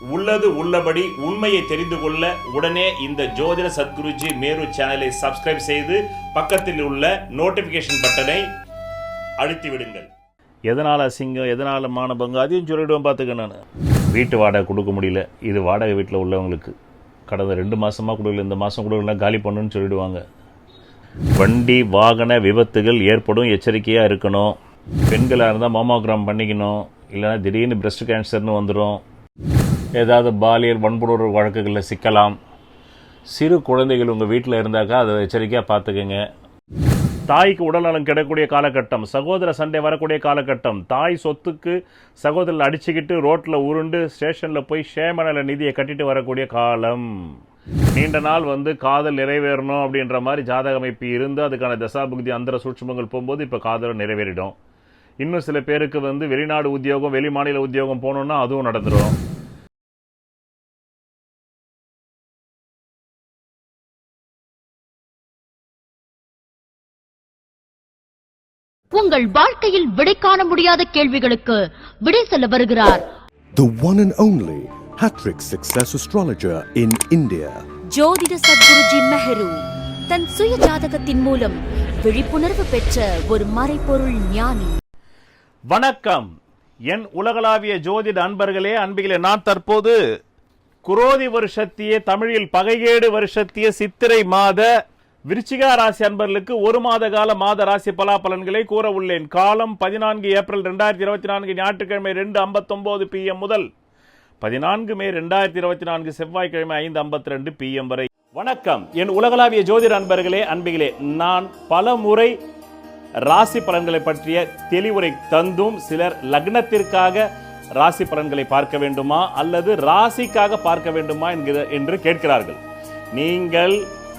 உள்ளது உள்ளபடி உண்மையை தெரிந்து கொள்ள உடனே இந்த ஜோதிட சத்குருஜி மேரு சேனலை சப்ஸ்கிரைப் செய்து பக்கத்தில் உள்ள நோட்டிஃபிகேஷன் பட்டனை அழுத்தி விடுங்கள். எதனால் அசிங்கம் எதனால் மானபங்கம் அதையும் சொல்லிவிடுவேன் பார்த்துக்க நான். வீட்டு வாடகை கொடுக்க முடியல. இது வாடகை வீட்டில் உள்ளவங்களுக்கு. கடந்த ரெண்டு மாதமாக கொடுக்கல. இந்த மாதம் கொடுக்கலாம் காலி பண்ணுன்னு சொல்லிடுவாங்க. வண்டி வாகன விபத்துகள் ஏற்படும். எச்சரிக்கையாக இருக்கணும். பெண்களாக இருந்தால் மோமோகிராம் பண்ணிக்கணும். இல்லைன்னா திடீர்னு பிரஸ்ட் கேன்சர்னு வந்துடும் ஏதாவது பாலியல் வன்புணர்வு வழக்குகளில் சிக்கலாம். சிறு குழந்தைகள் உங்கள் வீட்டில் இருந்தாக்கா அதை எச்சரிக்கையாக பார்த்துக்கோங்க தாய்க்கு உடல்நலம் கிடக்கூடிய காலகட்டம் சகோதர சண்டை வரக்கூடிய காலகட்டம் தாய் சொத்துக்கு சகோதரர் அடிச்சுக்கிட்டு ரோட்டில் உருண்டு ஸ்டேஷனில் போய் சேமநல நிதியை கட்டிட்டு வரக்கூடிய காலம். நீண்ட நாள் வந்து காதல் நிறைவேறணும் அப்படின்ற மாதிரி ஜாதக அமைப்பு இருந்து அதுக்கான தசாபுக்தி அந்தர சூட்சுமங்கள் போகும்போது இப்போ காதல் நிறைவேறிடும். இன்னும் சில பேருக்கு வந்து வெளிநாடு உத்தியோகம் வெளி மாநில உத்தியோகம் போகணுன்னா அதுவும் நடந்துடும் உங்கள் வாழ்க்கையில் விடை காண முடியாத கேள்விகளுக்கு விடை சொல்ல வருகிறார். The one and only Hattrick Success Astrologer in India. ஜோதிட சத்குருஜி மெஹரு தன் சுய ஜாதகத்தின் மூலம் விழிப்புணர்வு பெற்ற ஒரு மறைபொருள் ஞானி. வணக்கம். என் உலகளாவிய ஜோதிட அன்பர்களே அன்பிகளே நான் தற்போது குரோதி வருஷத்திய தமிழில் பகைகேடு வருஷத்திய சித்திரை மாத விருச்சிகா ராசி அன்பர்களுக்கு ஒரு மாத கால மாத ராசி பலாபலன்களை கூற உள்ளேன். காலம் பதினான்கு ஏப்ரல் ரெண்டாயிரத்தி இருபத்தி நான்கு ஞாயிற்றுக்கிழமை ரெண்டு ஐம்பத்தொம்போது பிஎம் முதல் பதினான்கு மே ரெண்டாயிரத்தி இருபத்தி நான்கு செவ்வாய்க்கிழமை ஐந்து ஐம்பத்தி ரெண்டு பிஎம் வரை. வணக்கம். என் உலகளாவிய ஜோதிட அன்பர்களே அன்பிகளே நான் பல முறை ராசி பலன்களை பற்றிய தெளிவுரை தந்தும் சிலர் லக்னத்திற்காக ராசி பலன்களை பார்க்க வேண்டுமா அல்லது ராசிக்காக பார்க்க வேண்டுமா என்கிற என்று கேட்கிறார்கள். நீங்கள்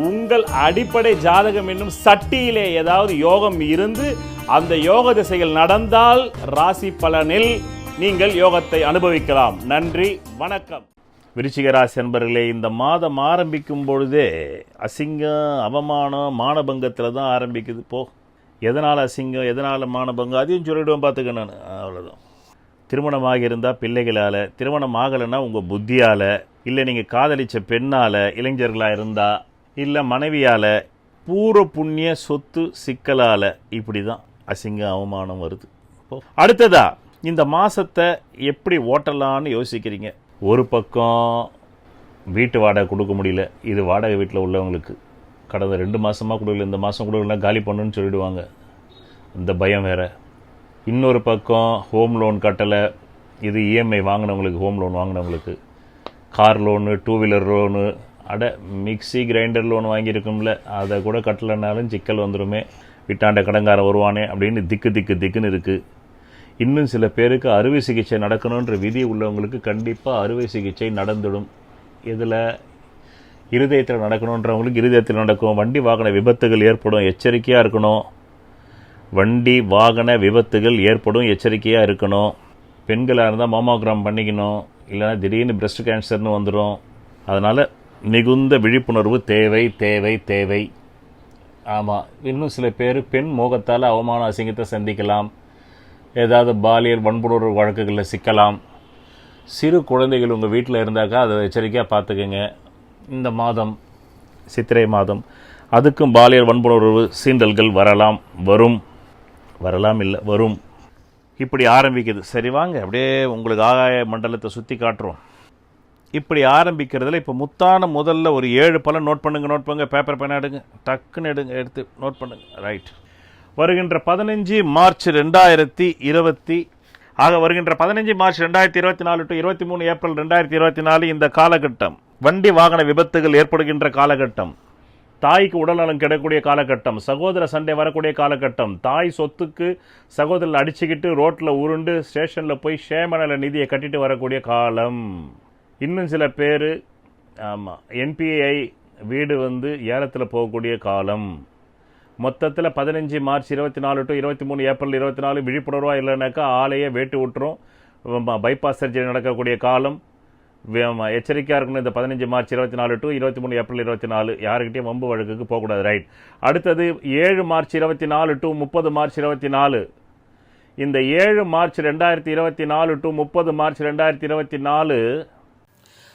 உங்கள் அடிப்படை ஜாதகம் என்னும் சட்டியிலே ஏதாவது யோகம் இருந்து அந்த யோக திசைகள் நடந்தால் ராசி பலனில் நீங்கள் யோகத்தை அனுபவிக்கலாம். நன்றி வணக்கம். விருச்சிக ராசி அன்பர்களே இந்த மாதம் ஆரம்பிக்கும் பொழுதே அசிங்கம் அவமானம் மானபங்கத்தில் தான் ஆரம்பிக்குது. போ எதனால் அசிங்கம் எதனால் மானபங்கம் அதையும் சொல்லிவிடுவேன் பார்த்துக்க நான். அவ்வளோதான் திருமணமாக இருந்தால் பிள்ளைகளால் திருமணம் ஆகலைன்னா உங்கள் புத்தியால் இல்லை நீங்கள் காதலித்த பெண்ணால் இளைஞர்களாக இருந்தால் இல்லை மனைவியால் பூர புண்ணிய சொத்து சிக்கலால் இப்படி தான் அசிங்கம் அவமானம் வருது. அடுத்ததா இந்த மாதத்தை எப்படி ஓட்டலான்னு யோசிக்கிறீங்க? ஒரு பக்கம் வீட்டு வாடகை கொடுக்க முடியல இது வாடகை வீட்டில் உள்ளவங்களுக்கு. கடந்த ரெண்டு மாதமாக கொடுக்கல இந்த மாதம் கொடுக்கலனா காலி பண்ணுன்னு சொல்லிடுவாங்க. இந்த பயம் வேற. இன்னொரு பக்கம் ஹோம் லோன் கட்டலை இது இஎம்ஐ வாங்கினவங்களுக்கு home loan வாங்கினவங்களுக்கு. Car loan two wheeler loan அட மிக்ஸி கிரைண்டர் லோன் வாங்கியிருக்கும்ல அதை கூட கட்டலைனாலும் சிக்கல் வந்துருமே. விட்டாண்ட கடங்காரன் வருவானே அப்படின்னு திக்கு திக்கு திக்குன்னு இருக்குது இன்னும் சில பேருக்கு அறுவை சிகிச்சை நடக்கணுன்ற விதி உள்ளவங்களுக்கு கண்டிப்பாக அறுவை சிகிச்சை நடந்துடும். இதில் இருதயத்தில் நடக்கணுன்றவங்களுக்கு இருதயத்தில் நடக்கும். வண்டி வாகன விபத்துகள் ஏற்படும் எச்சரிக்கையாக இருக்கணும். வண்டி வாகன விபத்துகள் ஏற்படும் எச்சரிக்கையாக இருக்கணும். பெண்களாக இருந்தால் மாமோகிராம் பண்ணிக்கணும். இல்லைனா திடீர்னு பிரஸ்ட் கேன்சர்னு வந்துடும் அதனால் மிகுந்த விழிப்புணர்வு தேவை தேவை தேவை. ஆமாம் இன்னும் சில பேர் பெண் மோகத்தால் அவமான அசிங்கத்தை சந்திக்கலாம். ஏதாவது பாலியல் வன்புணர்வு வழக்குகளில் சிக்கலாம். சிறு குழந்தைகள் உங்கள் வீட்டில் இருந்தாக்கா அதை எச்சரிக்கையாக பார்த்துக்கோங்க இந்த மாதம் சித்திரை மாதம் அதுக்கும் பாலியல் வன்புணர்வு சீண்டல்கள் வரலாம் வரும். வரலாம் இல்லை வரும். இப்படி ஆரம்பிக்குது. சரி வாங்க அப்படியே உங்களுக்கு ஆகாய மண்டலத்தை சுற்றி காட்டுறோம். இப்படி ஆரம்பிக்கிறதுல இப்போ முத்தான முதல்ல ஒரு ஏழு பழம் நோட் பண்ணுங்க நோட் பண்ணுங்க பேப்பர் பேனா எடுங்க. டக்குன்னு எடுங்க எடுத்து நோட் பண்ணுங்க. ரைட் வருகின்ற பதினஞ்சு மார்ச் ரெண்டாயிரத்தி இருபத்தி ஆக வருகின்ற பதினஞ்சு மார்ச் ரெண்டாயிரத்தி இருபத்தி நாலு டு இருபத்தி மூணு ஏப்ரல் ரெண்டாயிரத்தி இருபத்தி நாலு இந்த காலகட்டம் வண்டி வாகன விபத்துகள் ஏற்படுகின்ற காலகட்டம் தாய்க்கு உடல்நலம் கிடைக்கக்கூடிய காலகட்டம் சகோதர சண்டை வரக்கூடிய காலகட்டம் தாய் சொத்துக்கு சகோதரர் அடிச்சுக்கிட்டு ரோட்டில் உருண்டு ஸ்டேஷனில் போய் சேமநல நிதியை கட்டிட்டு வரக்கூடிய காலம். இன்னும் சில பேர் ஆமாம் என்பிஐ வீடு வந்து ஏலத்தில் போகக்கூடிய காலம். மொத்தத்தில் பதினஞ்சு மார்ச் இருபத்தி நாலு டு இருபத்தி மூணு ஏப்ரல் இருபத்தி நாலு விழிப்புணர்வாக இல்லைனாக்கா ஆளையே வேட்டு விட்டுரும். பைபாஸ் சர்ஜரி நடக்கக்கூடிய காலம். எச்சரிக்கையாக இருக்கணும் இந்த பதினஞ்சு மார்ச் இருபத்தி நாலு டு இருபத்தி மூணு ஏப்ரல் இருபத்தி நாலு யாருக்கிட்டையும் வம்பு வழக்குக்கு போகக்கூடாது ரைட் அடுத்தது ஏழு மார்ச் இருபத்தி நாலு டு முப்பது மார்ச் இருபத்தி நாலு இந்த ஏழு மார்ச் ரெண்டாயிரத்தி இருபத்தி நாலு டு முப்பது மார்ச் ரெண்டாயிரத்தி இருபத்தி நாலு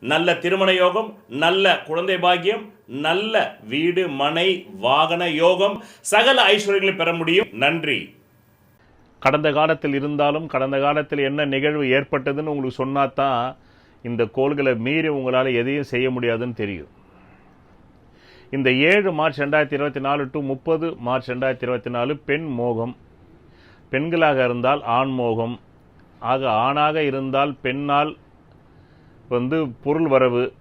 நல்ல திருமண யோகம் நல்ல குழந்தை பாக்கியம் நல்ல வீடு மனை வாகன யோகம் சகல ஐஸ்வர்யங்களை பெற முடியும். நன்றி. கடந்த காலத்தில் இருந்தாலும் கடந்த காலத்தில் என்ன நிகழ்வு ஏற்பட்டதுன்னு உங்களுக்கு சொன்னாதான் இந்த கோள்களை மீறி உங்களால் எதையும் செய்ய முடியாதுன்னு தெரியும். இந்த ஏழு மார்ச் ரெண்டாயிரத்தி இருபத்தி நாலு டு முப்பது மார்ச் ரெண்டாயிரத்தி இருபத்தி நாலு பெண் மோகம். பெண்களாக இருந்தால் ஆண் மோகம். ஆக ஆணாக இருந்தால் பெண்ணால் வந்து பொருள் வரவு.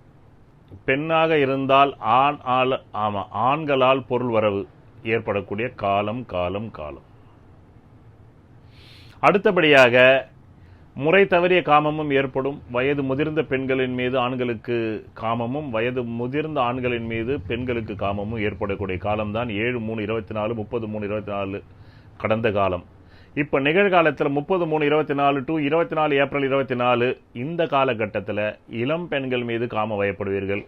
பெண்ணாக இருந்தால் ஆண் ஆள் ஆமாம் ஆண்களால் பொருள் வரவு. ஏற்படக்கூடிய காலம் காலம் காலம். அடுத்தபடியாக முறை தவறிய காமமும் ஏற்படும். வயது முதிர்ந்த பெண்களின் மீது ஆண்களுக்கு காமமும் வயது முதிர்ந்த ஆண்களின் மீது பெண்களுக்கு காமமும் ஏற்படக்கூடிய காலம்தான். ஏழு மூணு இருபத்தி நாலு முப்பது மூணு இருபத்தி நாலு கடந்த காலம். இப்போ நிகழ்காலத்தில் முப்பது மூணு இருபத்தி நாலு டு இருபத்தி நாலு ஏப்ரல் இருபத்தி நாலு இந்த காலகட்டத்தில் இளம் பெண்கள் மீது காம வயப்படுவீர்கள்.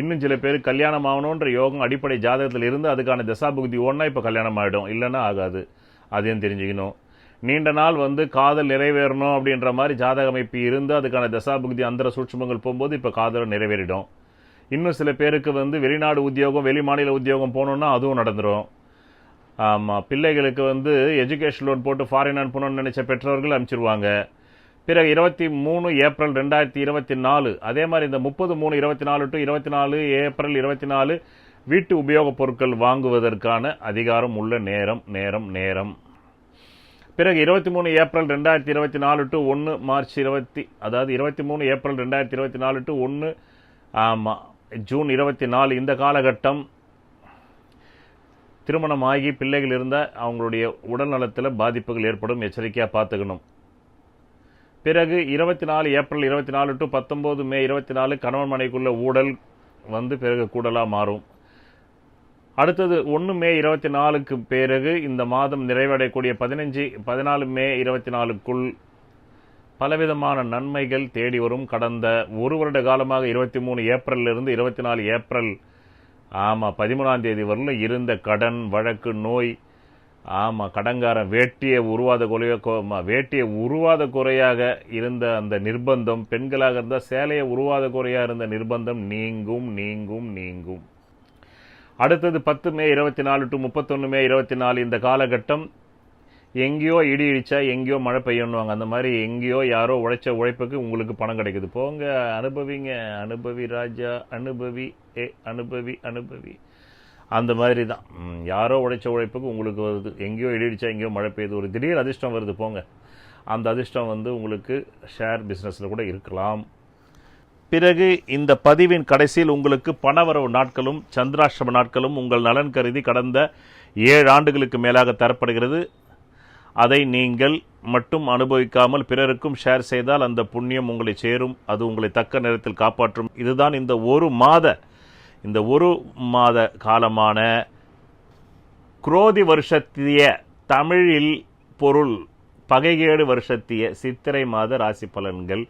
இன்னும் சில பேர் கல்யாணம் ஆகணுன்ற யோகம் அடிப்படை ஜாதகத்தில் இருந்து அதுக்கான தசாபுக்தி ஒன்றா இப்போ கல்யாணம் ஆகிடும் இல்லைன்னா ஆகாது. அதையும் தெரிஞ்சுக்கணும். நீண்ட நாள் வந்து காதல் நிறைவேறணும் அப்படின்ற மாதிரி ஜாதக அமைப்பு இருந்து அதுக்கான தசாபுக்தி அந்தர சூட்சுமங்கள் போகும்போது இப்போ காதல் நிறைவேறிடும். இன்னும் சில பேருக்கு வந்து வெளிநாடு உத்தியோகம் வெளி மாநில உத்தியோகம் போகணுன்னா அதுவும் நடந்துடும் ஆமாம் பிள்ளைகளுக்கு வந்து எஜுகேஷன் லோன் போட்டு ஃபாரின் அனுப்பணும்னு நினைச்ச பெற்றோர்கள் அனுப்பிச்சிருவாங்க. பிறகு இருபத்தி மூணு ஏப்ரல் ரெண்டாயிரத்தி இருபத்தி நாலு அதே மாதிரி இந்த முப்பது மூணு இருபத்தி நாலு டு இருபத்தி நாலு ஏப்ரல் இருபத்தி நாலு வீட்டு உபயோகப் பொருட்கள் வாங்குவதற்கான அதிகாரம் உள்ள நேரம் நேரம் நேரம். பிறகு இருபத்தி மூணு ஏப்ரல் ரெண்டாயிரத்தி இருபத்தி நாலு டு ஒன்று மார்ச் இருபத்தி அதாவது இருபத்தி மூணு ஏப்ரல் ரெண்டாயிரத்தி இருபத்தி நாலு டு ஒன்று ஆமாம் ஜூன் இருபத்தி நாலு இந்த காலகட்டம். திருமணம் ஆகி பிள்ளைகள் இருந்தால் அவங்களுடைய உடல் நலத்தில் பாதிப்புகள் ஏற்படும். எச்சரிக்கையாக பார்த்துக்கணும். பிறகு இருபத்தி நாலு ஏப்ரல் இருபத்தி நாலு டு பத்தொம்போது மே இருபத்தி நாலு கணவன் மனைக்குள்ள ஊடல் வந்து பிறகு கூடலாக மாறும். அடுத்தது ஒன்று மே இருபத்தி நாலுக்கு பிறகு இந்த மாதம் நிறைவடையக்கூடிய பதினஞ்சு பதினாலு மே இருபத்தி நாலுக்குள் பலவிதமான நன்மைகள் தேடி வரும். கடந்த ஒரு வருட காலமாக இருபத்தி மூணு ஏப்ரல்லிருந்து இருபத்தி நாலு ஏப்ரல் ஆமாம் பதிமூணாம் தேதி வரலும் இருந்த கடன் வழக்கு நோய் ஆமாம் கடங்காரன் வேட்டியை உருவாத குறைய வேட்டியை உருவாத குறையாக இருந்த அந்த நிர்பந்தம் பெண்களாக இருந்தால் சேலையை உருவாத குறையாக இருந்த நிர்பந்தம் நீங்கும் நீங்கும் நீங்கும். அடுத்தது பத்து மே இருபத்தி நாலு டு முப்பத்தொன்று மே இருபத்தி நாலு இந்த காலகட்டம். எங்கேயோ இடி இடிச்சா எங்கேயோ மழை பெய்யணுவாங்க அந்த மாதிரி எங்கேயோ யாரோ உழைச்ச உழைப்புக்கு உங்களுக்கு பணம் கிடைக்குது. போங்க அனுபவிங்க. அனுபவி ராஜா அனுபவி ஏ அனுபவி அனுபவி. அந்த மாதிரி தான். யாரோ உழைச்ச உழைப்புக்கு உங்களுக்கு வருது. எங்கேயோ இடி இடிச்சா எங்கேயோ மழை பெய்யுது. ஒரு திடீர் அதிர்ஷ்டம் வருது போங்க. அந்த அதிர்ஷ்டம் வந்து உங்களுக்கு ஷேர் பிஸ்னஸில் கூட இருக்கலாம். பிறகு இந்த பதிவின் கடைசியில் உங்களுக்கு பணவரவு நாட்களும் சந்திராஷ்டம நாட்களும் உங்கள் நலன் கருதி கடந்த ஏழு ஆண்டுகளுக்கு மேலாக தரப்படுகிறது. அதை நீங்கள் மட்டும் அனுபவிக்காமல் பிறருக்கும் ஷேர் செய்தால் அந்த புண்ணியம் உங்களை சேரும் அது உங்களை தக்க நேரத்தில் காப்பாற்றும். இதுதான் இந்த ஒரு மாத இந்த ஒரு மாத காலமான குரோதி வருஷத்திய தமிழில் பொருள் பகைகேடு வருஷத்திய சித்திரை மாத ராசி பலன்கள்.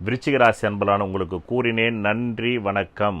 விருச்சிக ராசி அன்பலான உங்களுக்கு கூறினேன் நன்றி வணக்கம்.